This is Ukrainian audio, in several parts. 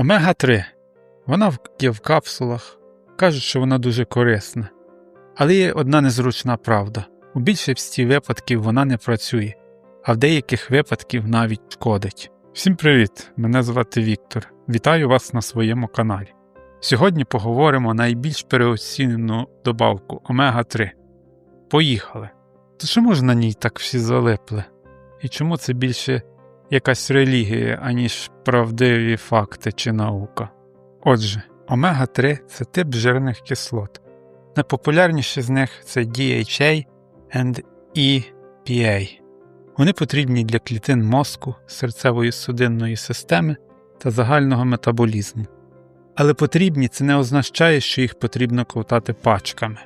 Омега-3. Вона є в капсулах. Кажуть, що вона дуже корисна. Але є одна незручна правда: у більшості випадків вона не працює, а в деяких випадків навіть шкодить. Всім привіт! Мене звати Віктор. Вітаю вас на своєму каналі. Сьогодні поговоримо найбільш переоцінену добавку омега-3. Поїхали! То чому ж на ній так всі залипли? І чому це більше якась релігія, аніж правдиві факти чи наука? Отже, омега-3 це тип жирних кислот. Найпопулярніші з них це DHA and EPA. Вони потрібні для клітин мозку, серцевої судинної системи та загального метаболізму. Але потрібні це не означає, що їх потрібно ковтати пачками.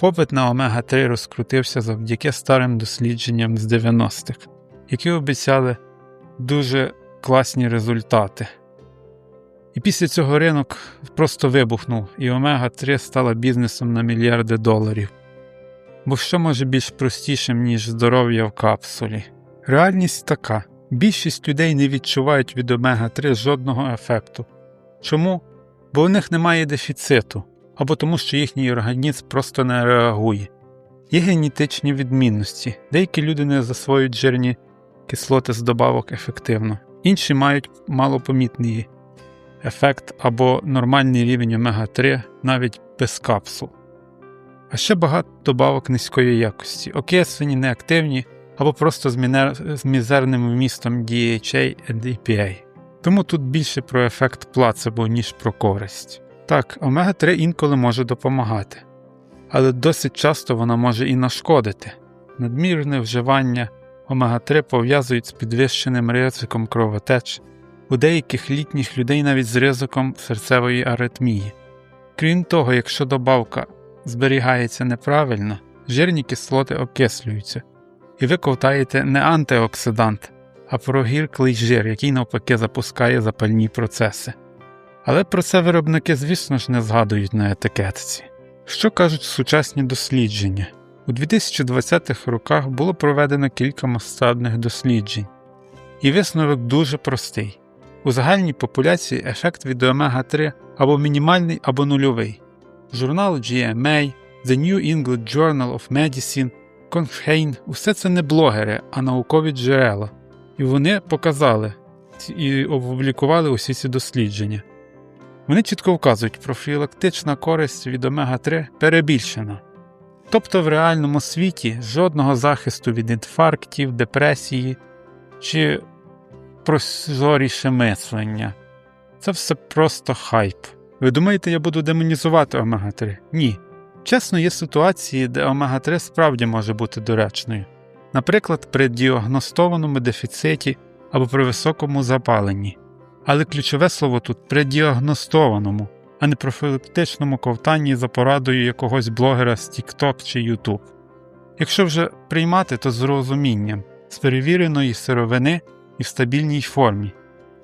Попит на омега-3 розкрутився завдяки старим дослідженням з 90-х, які обіцяли дуже класні результати. І після цього ринок просто вибухнув, і омега-3 стала бізнесом на мільярди доларів. Бо що може більш простішим, ніж здоров'я в капсулі? Реальність така: більшість людей не відчувають від омега-3 жодного ефекту. Чому? Бо у них немає дефіциту, або тому, що їхній організм просто не реагує. Є генетичні відмінності, деякі люди не засвоюють жирні кислоти з добавок ефективно, інші мають малопомітний ефект або нормальний рівень омега-3 навіть без капсул. А ще багато добавок низької якості, окислені, неактивні або просто з, мізерним вмістом DHA and EPA. Тому тут більше про ефект плацебо, ніж про користь. Так, омега-3 інколи може допомагати, але досить часто вона може і нашкодити. Надмірне вживання омега-3 пов'язують з підвищеним ризиком кровотеч, у деяких літніх людей навіть з ризиком серцевої аритмії. Крім того, якщо добавка зберігається неправильно, жирні кислоти окислюються, і ви ковтаєте не антиоксидант, а прогірклий жир, який навпаки запускає запальні процеси. Але про це виробники, звісно ж, не згадують на етикетці. Що кажуть сучасні дослідження? У 2020-х роках було проведено кілька масштабних досліджень, і висновок дуже простий. У загальній популяції ефект від омега-3 або мінімальний, або нульовий. Журнал GMA, The New England Journal of Medicine, Confhain – усе це не блогери, а наукові джерела. І вони показали і опублікували усі ці дослідження. Вони чітко вказують, профілактична користь від омега-3 перебільшена. Тобто в реальному світі жодного захисту від інфарктів, депресії чи прозоріше мислення. Це все просто хайп. Ви думаєте, я буду демонізувати омега-3? Ні. Чесно, є ситуації, де омега-3 справді може бути доречною. Наприклад, при діагностованому дефіциті або при високому запаленні. Але ключове слово тут при діагностованому, а не профілактичному ковтанні за порадою якогось блогера з TikTok чи YouTube. Якщо вже приймати, то з розумінням, з перевіреної сировини і в стабільній формі,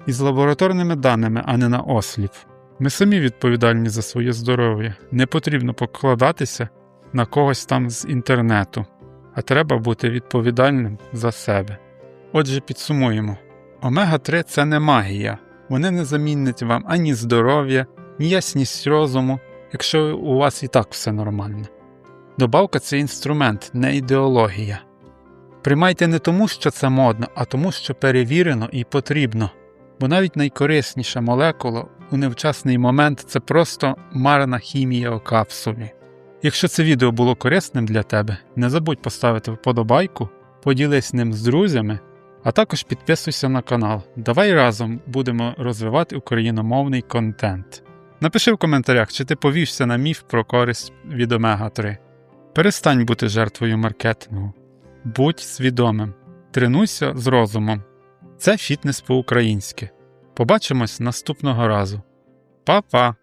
і з лабораторними даними, а не на осліп. Ми самі відповідальні за своє здоров'я, не потрібно покладатися на когось там з інтернету, а треба бути відповідальним за себе. Отже, підсумуємо: омега-3 це не магія, вони не замінять вам ані здоров'я, ясність розуму, якщо у вас і так все нормально. Добавка це інструмент, не ідеологія. Приймайте не тому, що це модно, а тому, що перевірено і потрібно, бо навіть найкорисніша молекула у невчасний момент це просто марна хімія у капсулі. Якщо це відео було корисним для тебе, не забудь поставити вподобайку, поділись ним з друзями, а також підписуйся на канал. Давай разом будемо розвивати україномовний контент. Напиши в коментарях, чи ти повівся на міф про користь від омега-3. Перестань бути жертвою маркетингу. Будь свідомим, тренуйся з розумом. Це фітнес по-українськи. Побачимось наступного разу. Па-па!